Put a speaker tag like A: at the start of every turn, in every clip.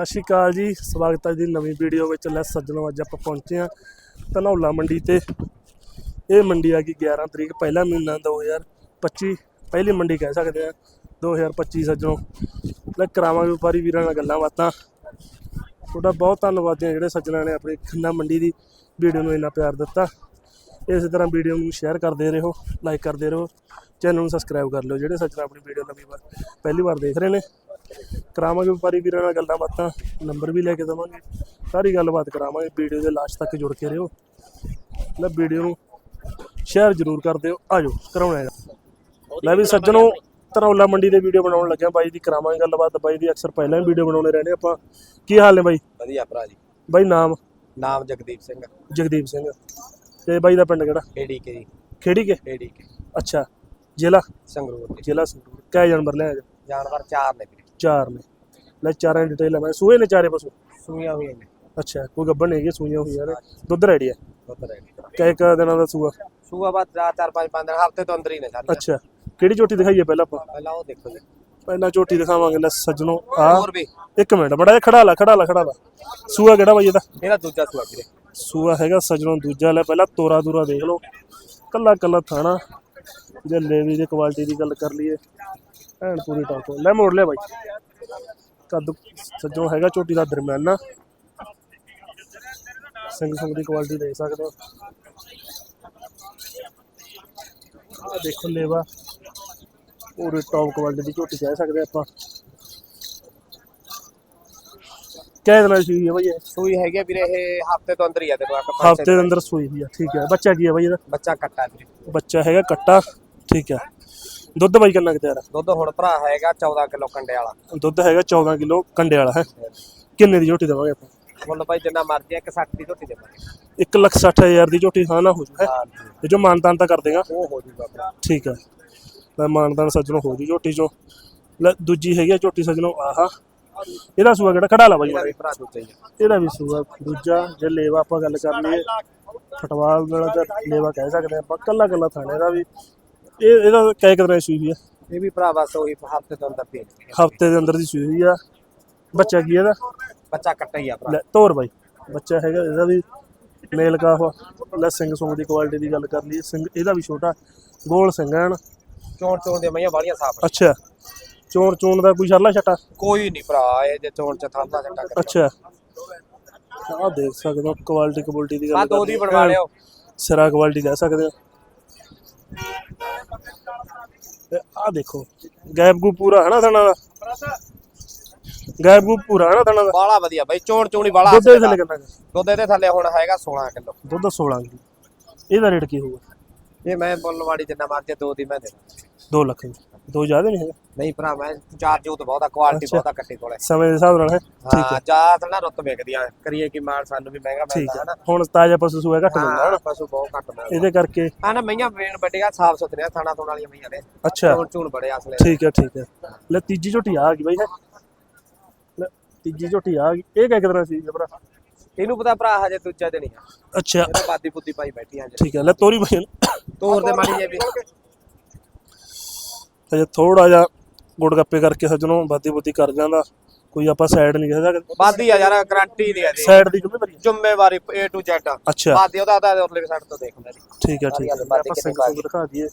A: ਸਤਿ ਸ਼੍ਰੀ ਅਕਾਲ ਜੀ। ਸਵਾਗਤ ਹੈ ਜੀ ਨਵੀਂ ਵੀਡੀਓ ਵਿੱਚ। ਲੈ ਸੱਜਣੋ, ਅੱਜ ਆਪਾਂ ਪਹੁੰਚੇ ਹਾਂ ਧਨੌਲਾ ਮੰਡੀ ਤੇ। ਇਹ ਮੰਡੀ ਆ ਗਈ 11 ਤਰੀਕ, ਪਹਿਲਾ ਮਹੀਨਾ 2025 ਪਹਿਲੀ ਮੰਡੀ ਕਹਿ ਸਕਦੇ ਆ 2025 ਸੱਜਣੋ ਲੈ ਕਰਾਵਾਂਗੇ ਵਪਾਰੀ ਵੀਰਾਂ ਨਾਲ ਗੱਲਾਂ ਬਾਤਾਂ। ਤੁਹਾਡਾ ਬਹੁਤ ਧੰਨਵਾਦ ਹੈ ਜਿਹੜੇ ਸੱਜਣਾਂ ਨੇ ਆਪਣੀ ਖੰਨਾ ਮੰਡੀ ਦੀ ਵੀਡੀਓ ਨੂੰ ਇੰਨਾ ਪਿਆਰ ਦਿੱਤਾ। ਇਸੇ ਤਰ੍ਹਾਂ ਵੀਡੀਓ ਨੂੰ ਸ਼ੇਅਰ ਕਰਦੇ ਰਹੋ, ਲਾਈਕ ਕਰਦੇ ਰਹੋ, ਚੈਨਲ ਨੂੰ ਸਬਸਕ੍ਰਾਈਬ ਕਰ ਲਿਓ। ਜਿਹੜੇ ਸੱਜਣਾ ਆਪਣੀ ਵੀਡੀਓ ਨਵੀਂ ਵਾਰ ਪਹਿਲੀ ਵਾਰ ਦੇਖ ਰਹੇ ਨੇ ਕਰਾਵਾਂਗੇ ਵਪਾਰੀ ਵੀਰਾਂ ਨਾਲ ਗੱਲਾਂ ਬਾਤਾਂ ਨੰਬਰ ਵੀ ਲੈ ਕੇ ਦੇਵਾਂਗੇ। ਸਾਰੀ ਗੱਲਬਾਤ ਕਰਾਵਾਂਗੇ ਵੀਡੀਓ ਦੇ ਲਾਸਟ ਤੱਕ ਜੁੜ ਕੇ ਰਹੋ। ਲੈ ਵੀਡੀਓ ਨੂੰ ਸ਼ੇਅਰ ਜ਼ਰੂਰ ਕਰ ਦਿਓ ਆਜੋ ਕਰਾਉਣਾ ਹੈਗਾ ਲੈ ਵੀ ਸੱਜਣੋ ਧਰੌਲਾ ਮੰਡੀ ਦੇ ਵੀਡੀਓ ਬਣਾਉਣ ਲੱਗਿਆ ਬਾਈ ਦੀ ਕਰਾਵਾਂਗੇ ਗੱਲਬਾਤ ਬਾਈ ਦੀ ਅਕਸਰ ਪਹਿਲਾਂ ਹੀ ਵੀਡੀਓ ਬਣਾਉਣੇ ਰਹਿੰਦੇ ਆਪਾਂ। ਕੀ ਹਾਲ ਨੇ ਬਾਈ?
B: ਵਧੀਆ ਭਰਾ ਜੀ।
A: ਬਾਈ ਨਾਮ?
B: ਨਾਮ ਜਗਦੀਪ ਸਿੰਘ।
A: ਜਗਦੀਪ ਸਿੰਘ। ਤੇ ਬਾਈ ਦਾ ਪਿੰਡ ਕਿਹੜਾ?
B: ਏਡੀਕੇ ਜੀ।
A: ਖੇੜੀ ਕੇ?
B: ਏਡੀਕੇ
A: ਅੱਛਾ ਜ਼ਿਲ੍ਹਾ?
B: ਸੰਗਰੂਰ
A: ਜ਼ਿਲ੍ਹਾ ਸੰਗਰੂਰ। ਕੈ ਜਾਨਵਰ ਲਿਆ
B: ਜਾਨਵਰ ਚਾਰ ਨੇ
A: ਚਾਰ ਨੇ। ਲੈ ਚਾਰਾਂ ਦੀ ਡਿਟੇਲ ਹੈ ਮੈਂ ਸੂਏ ਨੇ ਚਾਰੇ ਪਸ਼ੂ?
B: ਸੂਈਆਂ ਹੋਈਆਂ ਨੇ।
A: ਅੱਛਾ ਕੋਈ ਗੱਬਣ ਨਹੀਂ ਹੈਗੀ ਸੂਈਆਂ ਹੋਈਆਂ ਨੇ। ਦੁੱਧ ਰੈਡੀ ਹੈ
B: ਦੁੱਧ ਰਹਿ
A: ਕੈ ਕ ਦਿਨਾਂ ਦਾ ਸੂਆ?
B: ਸੂਆ ਬਾਅਦ ਚਾਰ ਚਾਰ ਪੰਜ ਪੰਜ ਦਿਨ ਹਫ਼ਤੇ ਤੋਂ ਅੰਦਰ ਹੀ ਨੇ ਸਾਰੇ
A: ਅੱਛਾ ਕਿਹੜੀ ਝੋਟੀ ਦਿਖਾਈਏ ਪਹਿਲਾਂ ਆਪਾਂ?
B: ਪਹਿਲਾਂ ਉਹ ਦੇਖੋ ਜੀ।
A: ਪਹਿਲਾਂ ਝੋਟੀ ਦਿਖਾਵਾਂਗੇ ਲੈ ਸੱਜਣੋ। ਆ
B: ਹੋਰ ਵੀ।
A: ਇੱਕ ਮਿੰਟ ਬੜਾ ਜਿਹਾ ਖੜਾ ਲਾ ਖੜਾ ਲਾ ਖੜਾ ਲਾ। ਸੂਆ ਕਿਹੜਾ ਬਾਈ ਇਹਦਾ?
B: ਇਹਦਾ ਦੂਜਾ ਸੂਆ ਵੀਰੇ।
A: ਸੂਆ ਹੈਗਾ ਸੱਜਣੋ ਦੂਜਾ ਲੈ ਪਹਿਲਾਂ ਤੋਰਾ ਦੂਰਾ ਦੇਖ ਲਓ। ਕੱਲਾ ਕੱਲਾ ਥਾਣਾ। ਜੇ ਲੇਵੀ ਦੀ ਕੁਆਲਿਟੀ ਦੀ ਗੱਲ ਕਰ ਲਈਏ। ਐਨ ਪੂਰੀ ਟਾਪ ਲੈ ਮੋੜ ਲਿਆ ਬਾਈ। ਕੱਦ ਸੱਜਣੋ ਹੈਗਾ ਝੋਟੀ ਦਾ ਦਰਮਿਆਨਾ। ਸਿੰਘ ਸਿੰਘ ਦੀ ਕੁਆਲਿਟੀ ਦੇਖ ਸਕਦੇ ਹੋ। ਆ ਦੇਖੋ ਲੇਵਾ। ਪੂਰੀ ਟੌਪ ਕੁਆਲਿਟੀ ਦੀ ਝੋਟੀ ਕਹਿ ਸਕਦੇ ਆਪਾਂ। ਕਹਿ ਦੇਣਾ ਸੀ ਹੈ ਬਾਈ ਇਹ।
B: ਸੂਈ ਹੈਗੀ ਆ ਵੀਰੇ ਇਹ ਹਫ਼ਤੇ ਤੋਂ ਅੰਦਰ ਹੀ ਆ ਦੇਖੋ ਆਪਾਂ ਪੰਜ ਛੇ
A: ਹਫ਼ਤੇ ਦੇ ਅੰਦਰ ਸੂਈ ਹੋਈ ਆ ਠੀਕ ਹੈ। ਬੱਚਾ ਕੀ ਹੈ ਬਾਈ ਇਹਦਾ?
B: ਬੱਚਾ ਕੱਟਾ ਵੀਰੇ।
A: ਬੱਚਾ ਹੈਗਾ ਕੱਟਾ ਠੀਕ ਹੈ। ਦੁੱਧ ਬਾਈ ਕਿੰਨਾ ਕੁ ਤਿਆਰ ਆ?
B: ਦੁੱਧ ਹੁਣ ਭਰਾ ਹੈਗਾ 14 ਕਿਲੋ ਕੰਡੇ ਵਾਲਾ।
A: ਦੁੱਧ ਹੈਗਾ 14 ਕਿਲੋ ਕੰਡੇ ਵਾਲਾ ਹੈ? ਕਿੰਨੇ ਦੀ ਝੋਟੀ ਦੇਵਾਂਗੇ ਆਪਾਂ?
B: ਮੁੱਲ ਭਾਈ ਜਿੰਨਾ ਮਰਜ਼ੀ ਇੱਕ 60 ਦੀ ਝੋਟੀ ਦੇਵਾਂਗੇ।
A: 1 ਲੱਖ 60 ਹਜ਼ਾਰ ਦੀ ਝੋਟੀ ਹਾਂ ਨਾ ਹੋ ਜੂ ਹੈ?
B: ਹਾਂ
A: ਇਹ ਜੋ ਮਾਨਤਾਨ ਤਾਂ ਕਰ ਦੇਗਾ।
B: ਉਹ ਹੋ ਜੂਗਾ
A: ਠੀਕ ਹੈ ਮੈਂ ਮਾਨਤਾਨ ਸੱਜਣੋਂ ਹੋ ਜੂ ਝੋਟੀ ਚੋਂ। ਲੈ ਦੂਜੀ ਹੈਗੀ ਆ ਝੋਟੀ ਸੱਜਣੋਂ ਆਹਾ। ਇਹਦਾ ਸੂਆ ਕਿਹੜਾ? ਖੜਾ ਲਾ ਬਾਈ।
B: ਇਹਦਾ ਵੀ ਭਰਾ ਦੂਜਾ ਹੀ ਆ।
A: ਇਹਦਾ ਵੀ ਸੂਆ ਦੂਜਾ ਜੇ ਲੇਵਾ ਆਪਾਂ ਗੱਲ ਕਰ ਲਈਏ ਫਟਵਾਲ ਵਾਲਾ ਤਾਂ ਲੇਵਾ ਕਹਿ ਸਕਦੇ ਆਪਾਂ ਕੱਲਾ ਕੱਲਾ ਥਾਣੇ ਦਾ ਵੀ। ਇਹ ਇਹਦਾ ਕਹਿ ਕਿਦਾਂ ਸੂਈ ਹੋਈ ਆ।
B: ਇਹ ਵੀ ਭਰਾ ਬਸ ਉਹੀ ਹਫ਼ਤੇ ਤੋਂ ਅੰਦਰ ਦੇ
A: ਹਫ਼ਤੇ ਦੇ ਅੰਦਰ ਦੀ ਸੂਈ ਹੋਈ ਆ। ਬੱਚਾ ਕੀ ਇਹਦਾ?
B: ਬੱਚਾ ਕੱਟਾ ਹੀ ਆ ਭਰਾ।
A: ਲੈ ਤੋਰ ਬਾਈ। ਬੱਚਾ ਹੈਗਾ ਇਹਦਾ ਵੀ ਮੇਲ ਕਾਫ ਲੈ ਸਿੰਘ ਸੁੰਗ ਦੀ ਕੁਆਲਿਟੀ ਦੀ ਗੱਲ ਕਰ ਲਈਏ। ਸਿੰਘ ਇਹਦਾ ਵੀ ਛੋਟਾ। ਗੋਲ ਸਿੰਘ ਐਨ
B: ਚੋਣ ਚੋਣ ਦੇ ਮਈਆਂ ਵਾਲੀਆਂ ਸਾਫ਼
A: ਅੱਛਾ। ਚੋਣ ਚੋਣ ਦਾ ਕੋਈ ਛਰਲਾ ਛਟਾ?
B: ਕੋਈ ਨਹੀਂ ਭਰਾ ਇਹ ਜੇ ਚੋਣ ਚ ਥਾਂਦਾ ਕਰ
A: ਅੱਛਾ। ਆ ਦੇਖ ਸਕਦੇ ਹੋ ਕੁਆਲਿਟੀ ਕੁਆਲਿਟੀ ਦੀ ਗੱਲ
B: ਦੋ ਦੀ ਬਣਵਾ ਲਿਓ।
A: ਸਿਰਾ ਕੁਆਲਿਟੀ ਕਹਿ ਸਕਦੇ ਆ ਆ ਦੇਖੋ ਗੈਪ ਗੂ ਪੂਰਾ ਹੈ ਨਾ ਥਣਾ ਦਾ? ਗੈਪ ਗੂ ਪੂਰਾ ਹੈ ਨਾ ਥਣਾ ਦਾ?
B: ਬਾਲਾ ਵਧੀਆ ਬਾਈ ਚੋਣ ਚੋਣੀ ਬਾਲਾ
A: ਦੁੱਧ ਦੇ ਥੱਲੇ ਕਿੰਨਾ ਕੁ?
B: ਦੁੱਧ ਦੇ ਥੱਲੇ ਹੁਣ ਹੈਗਾ 16 ਕਿਲੋ।
A: ਦੁੱਧ 16 ਕਿਲੋ। ਇਹਦਾ ਰੇਟ ਕੀ ਹੋਊਗਾ?
B: ਇਹ ਮੈਂ ਬੁੱਲਵਾੜੀ ਜਿੰਨਾ ਮਰਜ਼ੀ ਦੋ ਦੀ ਮੈਂ ਦੇ
A: 2 ਲੱਖ ਦੀ। ਦੋ ਜ਼ਿਆਦਾ ਨਹੀਂ ਹੈਗਾ?
B: ਨਹੀਂ ਭਰਾ ਮੈਂ ਚਾਰ ਜੂਤ ਬਹੁਤਾ ਕੁਆਲਿਟੀ
A: ਅੱਛਾ।
B: ਬਹੁਤਾ ਕੱਟੀ ਕੋਲੇ।
A: ਸਮੇਂ ਦੇ ਹਿਸਾਬ ਨਾਲ ਹੈ।
B: ਹਾਂ ਜਾਤ ਨਾ ਰੁੱਤ ਵੇਖਦੀਆਂ ਕਰੀਏ ਕਿ ਮਾਲ ਸਾਨੂੰ ਵੀ ਮਹਿੰਗਾ
A: ਠੀਕ
B: ਮਿਲਦਾ
A: ਹੈ।
B: ਹੈ ਨਾ
A: ਹੁਣ ਤਾਜ਼ਾ ਪਸ਼ੂ ਸੂਆ ਘੱਟ ਮਿਲਦਾ ਹੈ
B: ਹਾਂ ਪਸ਼ੂ ਬਹੁਤ ਘੱਟ ਮਿਲਦਾ।
A: ਇਹਦੇ ਕਰਕੇ
B: ਆ ਨਾ ਮਈਆਂ ਵੇਣ ਵੱਡੀਆਂ ਸਾਫ਼ ਸੁਥਰੀਆਂ ਥਾਣਾ ਤੋਂ ਵਾਲੀਆਂ ਮਈਆਂ ਨੇ।
A: ਅੱਛਾ।
B: ਚੋਣ ਚੋਣ ਬੜੇ ਅਸਲੇ।
A: ਠੀਕ ਹੈ ਠੀਕ ਹੈ। ਲੈ ਤੀਜੀ ਝੋਟੀ ਆ ਗਈ ਬਾਈ ਹੈ। ਲੈ ਤੀਜੀ ਝੋਟੀ ਆ ਗਈ। ਇਹ ਕਿਹ ਕਿਦਾਂ ਸੀ ਭਰਾ?
B: ਇਹਨੂੰ ਪਤਾ ਭਰਾ ਹਜੇ ਦੂਜਾ ਦਿਨ ਹੀ ਆ।
A: ਅੱਛਾ।
B: ਇਹ ਤਾਂ ਬਾਦੀ ਪੁੱਤੀ ਪਾਈ ਬੈਠੀ ਆ
A: ਠੀਕ ਹੈ ਲੈ ਤੋਰੀ ਬਾਈ।
B: ਤੋਰ ਦੇ ਮਾੜੀ ਜੇ ਵੀ।
A: ਅਜੇ ਥੋੜਾ ਜਿਹਾ ਗੁੜ ਗੱਪੇ ਕਰਕੇ ਸੱਜਣੋਂ ਬਾਦੀ ਬੁੱਦੀ ਕਰ ਜਾਂਦਾ ਕੋਈ ਆਪਾਂ ਸਾਈਡ ਨਹੀਂ ਕਹਿ ਸਕਦੇ
B: ਬਾਦੀ ਆ ਯਾਰ ਗਾਰੰਟੀ ਦੀ ਆ ਜੀ
A: ਸਾਈਡ ਦੀ ਜ਼ਿੰਮੇਵਾਰੀ।
B: ਜ਼ਿੰਮੇਵਾਰੀ A to Z
A: ਅੱਛਾ।
B: ਬਾਦੀ ਉਹਦਾ ਤਾਂ ਉਰਲੇ ਸਾਈਡ ਤੋਂ ਦੇਖ ਮੇਰੀ
A: ਠੀਕ ਹੈ ਠੀਕ ਹੈ ਆਪਾਂ
B: ਕਿੰਨੀ
A: ਸਿੰਘ
B: ਪਾ
A: ਸੁੰਗ ਦਿਖਾ ਦਈਏ।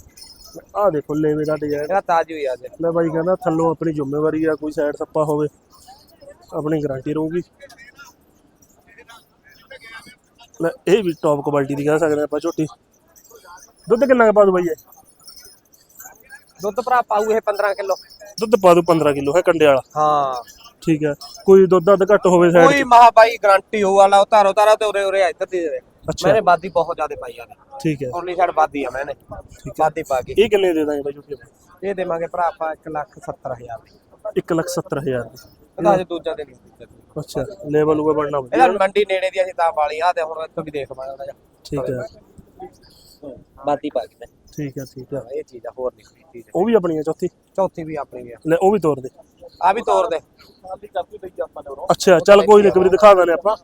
A: ਆਹ ਦੇਖੋ ਲੇਵੇ ਦਾ ਡਿਜ਼ਾਈਨ।
B: ਇਹਦਾ ਤਾਜ ਹੋਈ ਆ ਜੀ
A: ਲੈ ਬਾਈ ਕਹਿੰਦਾ ਥੱਲੋਂ ਆਪਣੀ ਜ਼ਿੰਮੇਵਾਰੀ ਆ ਕੋਈ ਸਾਈਡ ਸੱਪਾ ਹੋਵੇ ਆਪਣੀ ਗਾਰੰਟੀ ਰਹੂਗੀ। ਲੈ ਇਹ ਵੀ ਟੌਪ ਕੁਆਲਿਟੀ ਦੀ ਕਹਿ ਸਕਦੇ ਆਪਾਂ ਝੋਟੀ। ਦੁੱਧ ਕਿੰਨਾ ਕੁ ਪਾ ਦੂ ਬਾਈ ਇਹ?
B: ਦੁੱਧ ਭਰਾ ਪਾਊ ਇਹ 15 ਕਿਲੋ?
A: ਦੁੱਧ ਪਾ ਦੂ 15 ਕਿਲੋ ਹੈ ਕੰਡੇ ਵਾਲਾ।
B: ਹਾਂ।
A: ਠੀਕ ਹੈ। ਕੋਈ ਦੁੱਧ ਅੱਧ ਘੱਟ ਹੋਵੇ ਸਾਈਡ
B: ਕੋਈ ਮਹਾ ਬਾਈ ਗਾਰੰਟੀ ਹੋਊ ਵਾਲਾ ਉਤਾਰੋ ਤਾਰਾ ਤੇ ਉਰੇ ਉਰੇ ਇੱਧਰ ਦੀ ਦੇ
A: ਅੱਛਾ।
B: ਮੈਨੇ ਬਾਦੀ ਬਹੁਤ ਜ਼ਿਆਦਾ ਪਾਈ ਆ
A: ਠੀਕ ਹੈ।
B: ਉਰਲੀ ਸਾਈਡ ਬਾਦੀ ਆ ਮੈਨੇ ਬਾਦੀ ਪਾ ਕੇ।
A: ਇਹ ਕਿੰਨੇ ਦੇ ਦਾਂਗੇ ਬਾਈ ਝੋਟੀ
B: ਇਹ ਦੇਵਾਂਗੇ ਭਰਾ ਆਪਾਂ 1 ਲੱਖ 70 ਹਜ਼ਾਰ ਦੀ।
A: 1 ਲੱਖ 70 ਹਜ਼ਾਰ ਦੀ।
B: ਇਹਦਾ ਹਜੇ ਦੂਜਾ ਹੀ ਆ।
A: ਅੱਛਾ ਲੈਵਲ ਉਹ ਬਣਨਾ
B: ਇਹਦਾ ਮੰਡੀ ਨੇੜੇ ਦੀ ਅਸੀਂ ਤਾਂ ਵਾਲੀ ਆ ਤੇ ਹੁਣ ਇੱਥੋਂ ਵੀ ਦੇਖ ਜਿਹਾ।
A: ਠੀਕ ਹੈ।
B: ਬਾਦੀ ਪਾ ਕੇ।
A: ਠੀਕ ਹੈ ਠੀਕ ਹੈ
B: ਇਹ ਚੀਜ਼ ਆ ਹੋਰ ਨਹੀਂ ਕੋਈ ਚੀਜ਼।
A: ਉਹ ਵੀ ਆਪਣੀ ਹੈ ਚੌਥੀ?
B: ਚੌਥੀ ਵੀ ਆਪਣੀ ਵੀ ਆ।
A: ਲੈ ਉਹ ਵੀ ਤੋਰ ਦੇ।
B: ਆ ਵੀ ਤੋਰ ਦੇ।
A: ਅੱਛਾ ਚੱਲ ਕੋਈ ਨਹੀਂ ਇੱਕ ਵਾਰੀ ਦਿਖਾ ਦਾਂਗੇ ਆਪਾਂ।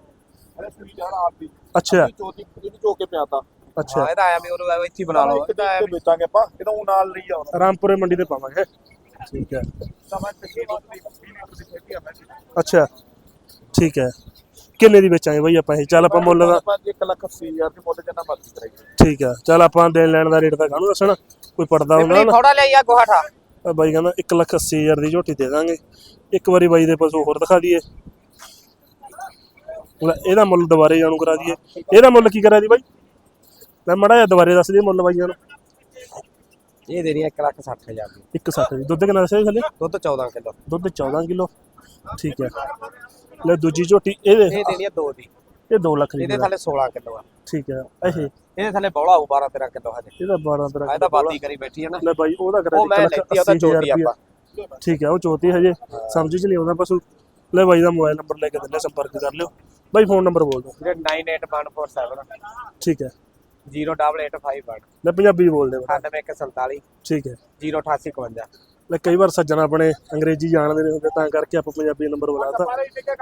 A: ਅੱਛਾ।
C: ਚੋਤੀ ਇਹਦੀ ਚੋ ਕੇ ਪਿਆਤਾ
A: ਅੱਛਾ।
B: ਇਹਦਾ ਆਇਆ ਵੀ ਉਹ ਇੱਥੇ ਬਣਾ ਲਓ। ਇਹਦਾ ਆਇਆ ਵੀ
C: ਵੇਚਾਂਗੇ ਆਪਾਂ ਇਹਦਾ ਉਹ ਨਾਲ ਲਈ ਆਉਣਾ
A: ਰਾਮਪੁਰੇ ਮੰਡੀ ਤੇ ਪਾਵਾਂਗੇ। ਠੀਕ ਹੈ
C: ਸਮਾਂ ਚੰਗੀ ਦੁੱਧ ਦੀ 20 ਲੀਟਰ ਦੀ ਖੇਤੀ ਆ ਮੈਂ
A: ਅੱਛਾ। ਠੀਕ ਹੈ ਕਿੰਨੇ ਦੀ ਵੇਚਾਂਗੇ ਬਾਈ ਆਪਾਂ ਇਹ? ਚੱਲ ਆਪਾਂ ਮੁੱਲ ਦਾ
C: ਆਪਾਂ 1 ਲੱਖ 80 ਹਜ਼ਾਰ ਦੀ ਮੁੱਲ ਜਿੰਨਾ ਮਰਜ਼ੀ ਕਰਾਈਏ।
A: ਠੀਕ ਹੈ ਚੱਲ ਆਪਾਂ ਦੇਣ ਲੈਣ ਦਾ ਰੇਟ ਤਾਂ ਕਾਹਨੂੰ ਦੱਸਣਾ? ਕੋਈ ਪੜਦਾ ਹੁੰਦਾ ਨਾ।
B: ਥੋੜਾ ਲਿਆ ਗੋਹਾਠਾ।
A: ਆ ਬਾਈ ਕਹਿੰਦਾ 1 ਲੱਖ 80 ਹਜ਼ਾਰ ਦੀ ਝੋਟੀ ਦੇ ਦਾਂਗੇ। ਇੱਕ ਵਾਰੀ ਬਾਈ ਦੇ ਪਸ਼ੂ ਹੋਰ ਦਿਖਾ ਦਈਏ। ਇਹਦਾ ਮੁੱਲ ਦੁਬਾਰੇ ਜਾਣੂ ਕਰਾ ਦਈਏ। ਇਹਦਾ ਮੁੱਲ ਕੀ ਕਰਾ ਦੀ ਬਾਈ? ਮੈਂ ਮੜਾ ਜਿਹਾ ਦੁਬਾਰੇ ਦੱਸ ਦੇ ਮੁੱਲ ਬਾਈਆਂ ਨੂੰ।
B: ਇਹ ਦੇਣੀ 1 ਲੱਖ 60 ਹਜ਼ਾਰ ਦੀ।
A: 160 ਦੀ। ਦੁੱਧ ਕਿੰਨਾ ਦੱਸਿਆ ਜੀ ਥੱਲੇ?
B: ਦੁੱਧ 14 ਕਿਲੋ।
A: ਦੁੱਧ 14 ਕਿਲੋ। ਠੀਕ ਹੈ ਲੈ ਦੂਜੀ ਝੋਟੀ ਇਹਦੇ
B: ਇਹ ਦੇਣੀ ਹੈ 2 ਦੀ।
A: ਇਹ 2 ਲੱਖ ਦੀ
B: ਇਹਦੇ ਥੱਲੇ 16 ਕਿਲੋ ਆ।
A: ਠੀਕ ਹੈ ਇਹ।
B: ਇਹਦੇ ਥੱਲੇ ਬੌਲਾ ਹੋਊ 12 13 ਕਿਲੋ ਹਜੇ।
A: ਇਹਦਾ 12 ਤਰ੍ਹਾਂ
B: ਆ ਇਹਦਾ ਬਾਦੀ ਕਰੀ ਬੈਠੀ ਹੈ ਨਾ।
A: ਲੈ ਬਾਈ ਉਹਦਾ ਕਰਾ
B: ਉਹ ਮੈਂ ਲੈਤੀ ਉਹਦਾ ਚੋਟੀ ਆਪਾਂ।
A: ਠੀਕ ਹੈ ਉਹ ਚੋਤੀ ਹਜੇ। ਸਮਝ ਚ ਨਹੀਂ ਆਉਂਦਾ ਪਸ਼ੂ। ਲੈ ਬਾਈ ਦਾ ਮੋਬਾਈਲ ਨੰਬਰ ਲੈ ਕੇ ਦਿੰਦੇ ਸੰਪਰਕ ਕਰ ਲਿਓ। ਬਾਈ ਫੋਨ ਨੰਬਰ ਬੋਲ ਦਿਓ।
B: ਜਿਹੜੇ 98147
A: ਠੀਕ ਹੈ।
B: 08851
A: ਲੈ ਪੰਜਾਬੀ ਬੋਲ ਦੇ ਬਸ।
B: 9147
A: ਠੀਕ ਹੈ।
B: 08851
A: ਲੈ ਕਈ ਵਾਰ ਸੱਜਣ ਆਪਣੇ ਅੰਗਰੇਜ਼ੀ ਜਾਣਦੇ ਨੇ ਹੁੰਦੇ ਤਾਂ ਕਰਕੇ ਆਪਾਂ ਪੰਜਾਬੀ ਨੰਬਰ ਬੁਲਾਤਾ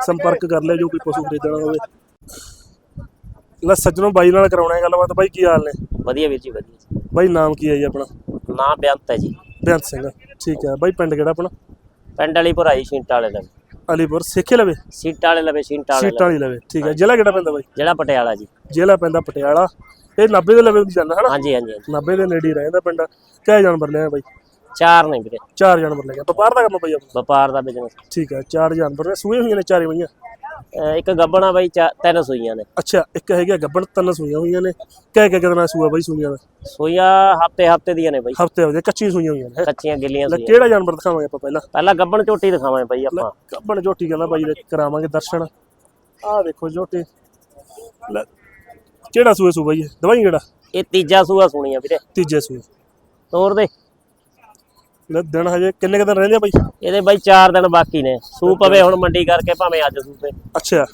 A: ਸੰਪਰਕ ਕਰ ਲਿਓ ਜੋ ਕੋਈ ਪਸ਼ੂ ਖਰੀਦਣਾ ਹੋਵੇ। ਲੈ ਸੱਜਣੋਂ ਬਾਈ ਨਾਲ ਕਰਾਉਣਾ ਹੈ ਗੱਲਬਾਤ। ਬਾਈ ਕੀ ਹਾਲ ਨੇ?
D: ਵਧੀਆ ਵੀਰ ਜੀ ਵਧੀਆ।
A: ਬਾਈ ਨਾਮ ਕੀ ਹੈ ਜੀ ਆਪਣਾ?
D: ਨਾਂ ਬੇਅੰਤ ਹੈ ਜੀ।
A: ਬੇਅੰਤ ਸਿੰਘ ਠੀਕ ਹੈ। ਬਾਈ ਪਿੰਡ ਕਿਹੜਾ ਆਪਣਾ?
D: ਪਿੰਡ ਵਾਲੀ ਭਰਾਈ ਛਿੰਟਾ ਵਾਲੇ ਲਵੇ।
A: ਅਲੀਪੁਰ ਸਿੱਖੇ ਲਵੇ?
D: ਸੀਟਾਂ ਵਾਲੇ ਲਵੇ ਛਿੰਟਾ ਵਾਲੇ
A: ਸੀਟਾਂ ਵਾਲੀ ਲਵੇ। ਠੀਕ ਹੈ। ਜ਼ਿਲ੍ਹਾ ਕਿਹੜਾ ਪੈਂਦਾ ਬਾਈ?
D: ਜਿਹੜਾ ਪਟਿਆਲਾ ਜੀ।
A: ਜ਼ਿਲ੍ਹਾ ਪੈਂਦਾ ਪਟਿਆਲਾ। ਇਹ 90 ਦੇ ਲਵੇ ਦੀ ਜਾਂਦਾ ਹਨਾ
D: ਹਾਂਜੀ ਹਾਂਜੀ ਹਾਂਜੀ।
A: 90 ਦੇ ਨੇੜੇ ਹੀ ਰਹਿੰਦਾ ਪਿੰਡ। ਕਿਹ ਜਾਨਵਰ ਲਿਆ ਬਾਈ?
D: ਚਾਰ ਨੇ ਵੀਰੇ।
A: ਚਾਰ ਜਾਨਵਰ ਲੈ ਗਿਆ ਵਪਾਰ ਦਾ ਕੰਮ ਬਾਈ ਆਪਣਾ?
D: ਵਪਾਰ ਦਾ ਬਿਜ਼ਨਸ
A: ਠੀਕ ਹੈ ਚਾਰ ਜਾਨਵਰ ਨੇ। ਸੂਏ ਹੋਈਆਂ ਨੇ ਚਾਰੇ ਬਈਆਂ?
D: ਇੱਕ ਗੱਬਣਾ ਬਾਈ ਚਾ- ਤਿੰਨ ਸੂਈਆਂ ਨੇ।
A: ਅੱਛਾ ਇੱਕ ਹੈਗਾ ਗੱਬਣ ਤਿੰਨ ਸੂਈਆਂ ਹੋਈਆਂ ਨੇ। ਕਹਿ ਕੇ ਕਿਦਣਾ ਸੂਆ ਬਾਈ ਸੂਈਆਂ ਦਾ?
D: ਸੂਈਆਂ ਹਫ਼ਤੇ ਹਫ਼ਤੇ ਦੀਆਂ ਨੇ ਬਾਈ।
A: ਹਫ਼ਤੇ ਹੋ ਗਏ ਕੱਚੀ ਸੂਈਆਂ ਹੋਈਆਂ ਨੇ
D: ਕੱਚੀਆਂ ਗਿੱਲੀਆਂ
A: ਲੈ
D: ਸੂਈਆਂ।
A: ਕਿਹੜਾ ਜਾਨਵਰ ਦਿਖਾਵਾਂਗੇ ਆਪਾਂ ਪਹਿਲਾਂ?
D: ਪਹਿਲਾਂ ਗੱਬਣ ਝੋਟੀ ਦਿਖਾਵਾਂਗੇ ਬਾਈ ਆਪਾਂ।
A: ਗੱਬਣ ਝੋਟੀ ਕਹਿੰਦਾ ਬਾਈ ਦੇ ਕਰਾਵਾਂਗੇ ਦਰਸ਼ਨ। ਆਹ ਦੇਖੋ ਝੋਟੀ। ਲੈ ਕਿਹੜਾ ਸੂਏ ਸੂ ਬਾਈ ਇਹ? ਦਵਾਈ ਕਿਹੜਾ?
D: ਇਹ ਤੀਜਾ ਸੂਆ ਸੁਣੀਆ ਵੀਰੇ।
A: ਤੀਜੇ ਸੂਏ।
D: ਤੋਰ ਦੇ।
A: ਲੈ ਦਿਨ ਹਜੇ ਕਿੰਨੇ ਕੁ ਦਿਨ ਰਹਿੰਦੇ ਆ ਬਾਈ?
D: ਇਹਦੇ ਬਾਈ 4 ਦਿਨ ਬਾਕੀ ਨੇ। ਸੂ ਪਵੇ ਹੁਣ ਮੰਡੀ ਕਰਕੇ ਭਾਵੇਂ ਅੱਜ ਸੂਪੇ।
A: ਅੱਛਾ।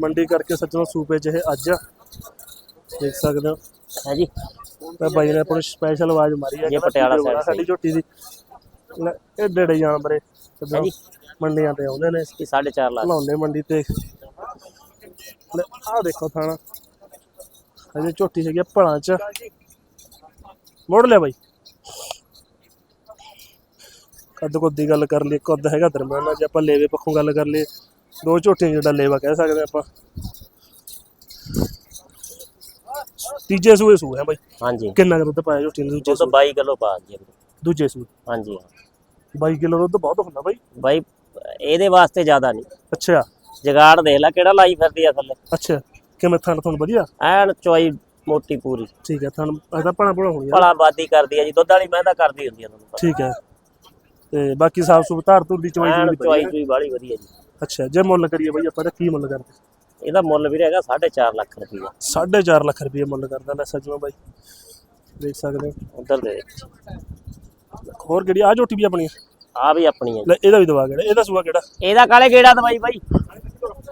A: ਮੰਡੀ ਕਰਕੇ ਸੱਜਣੋਂ ਸੂਪੇ ਚ ਇਹ ਅੱਜ। ਦੇਖ ਸਕਦੇ ਹੋ।
D: ਹੈ ਜੀ।
A: ਤਾਂ ਬਾਈ ਨੇ ਆਪਣੀ ਸਪੈਸ਼ਲ ਆਵਾਜ਼ ਮਾਰੀ ਹੈ
D: ਇਹ ਪਟਿਆਲਾ
A: ਸਾਡੀ ਝੋਟੀ ਦੀ। ਲੈ ਇਹ ਡੇੜੇ ਜਾਨਵਰੇ ਸੱਜਣੋਂ
D: ਹਾਂਜੀ।
A: ਮੰਡੀਆਂ ਤੇ ਆਉਂਦੇ ਨੇ।
D: ਇਹ 4.5 ਲੱਖ।
A: ਲਾਉਂਦੇ ਮੰਡੀ ਤੇ। ਲੈ ਆਹ ਦੇਖੋ ਥਾਣਾ। ਹਜੇ ਝੋਟੀ ਹੈਗੀ ਆ ਭਲਾਂ ਚ। ਮੋੜ ਲਿਆ ਬਾਈ। ਕੱਦ ਕੁੱਦ ਦੀ ਗੱਲ ਕਰ ਲਈ ਕੁੱਦ ਹੈਗਾ ਦਰਮਿਆਨਾ ਜੇ ਆਪਾਂ ਲੇਵੇ ਪੱਖੋਂ ਗੱਲ ਕਰ ਲਈ ਦੋ ਝੋਟੀਆਂ ਜਿਹੜਾ ਲੇਵਾ ਕਹਿ ਸਕਦੇ ਆਪਾਂ। ਤੀਜੇ ਸੂਏ ਸੂਏ ਆ ਬਾਈ।
D: ਹਾਂਜੀ।
A: ਕਿੰਨਾ ਕੁ ਦੁੱਧ ਪਾਇਆ ਝੋਟੀ ਨੇ ਦੂਜੇ
D: ਦੁੱਧ 22 ਕਿਲੋ ਪਾ ਵੀਰੇ।
A: ਦੂਜੇ ਸੂਏ?
D: ਹਾਂਜੀ ਹਾਂ।
A: 22 ਕਿਲੋ ਦੁੱਧ ਬਹੁਤ ਹੁੰਦਾ ਬਾਈ।
D: ਬਾਈ ਇਹਦੇ ਵਾਸਤੇ ਜ਼ਿਆਦਾ ਨਹੀਂ।
A: ਅੱਛਾ।
D: ਜਗਾੜ ਦੇਖ ਲੈ ਕਿਹੜਾ ਲਾਈ ਫਿਰਦੀ ਆ ਥੱਲੇ।
A: ਅੱਛਾ। ਕਿਵੇਂ ਥਣ ਤੁਹਾਨੂੰ ਵਧੀਆ?
D: ਐਨ ਚੋਈ ਮੋਟੀ ਪੂਰੀ।
A: ਠੀਕ ਹੈ ਥਣ ਇਹਦਾ ਭਣਾ ਭਣਾ ਹੋਣੀ ਆ।
D: ਭਲਾ ਬਾਦੀ ਕਰਦੀ ਆ ਜੀ ਦੁੱਧ ਵਾਲੀ ਮੈਂ ਤਾਂ ਕਰਦੀ ਹੁੰਦੀ ਆ ਤੁਹਾਨੂੰ ਪਤਾ
A: ਠੀਕ ਹੈ। ਤੇ ਬਾਕੀ ਸਾਫ਼ ਸੁਥਰਾ ਧਾਰ ਧੁਰ ਦੀ ਚਵਾਈ
D: ਚੋਈ ਬਾਲੀ ਵਧੀਆ ਜੀ।
A: ਅੱਛਾ ਜੇ ਮੁੱਲ ਕਰੀਏ ਬਾਈ ਆਪਾਂ ਤਾਂ ਕੀ ਮੁੱਲ ਕਰਦੇ?
D: ਇਹਦਾ ਮੁੱਲ ਵੀਰੇ ਹੈਗਾ 4.5 ਲੱਖ ਰੁਪਈਆ।
A: 4.5 ਲੱਖ ਰੁਪਏ ਮੁੱਲ ਕਰਦਾ ਲੈ ਸੱਜਣੋ ਬਾਈ। ਦੇਖ ਸਕਦੇ
D: ਉਧਰ ਦੇ।
A: ਹੋਰ ਕਿਹੜੀ ਆ ਝੋਟੀ ਵੀ ਆਪਣੀ ਆ?
D: ਵੀ ਆਪਣੀ ਹੈ।
A: ਲੈ ਇਹਦਾ ਵੀ ਦਵਾ ਕਿਹੜਾ ਇਹਦਾ ਸੂਆ ਕਿਹੜਾ?
D: ਇਹਦਾ ਕਾਲੇ ਗੇੜਾ ਦਵਾਈ ਬਾਈ?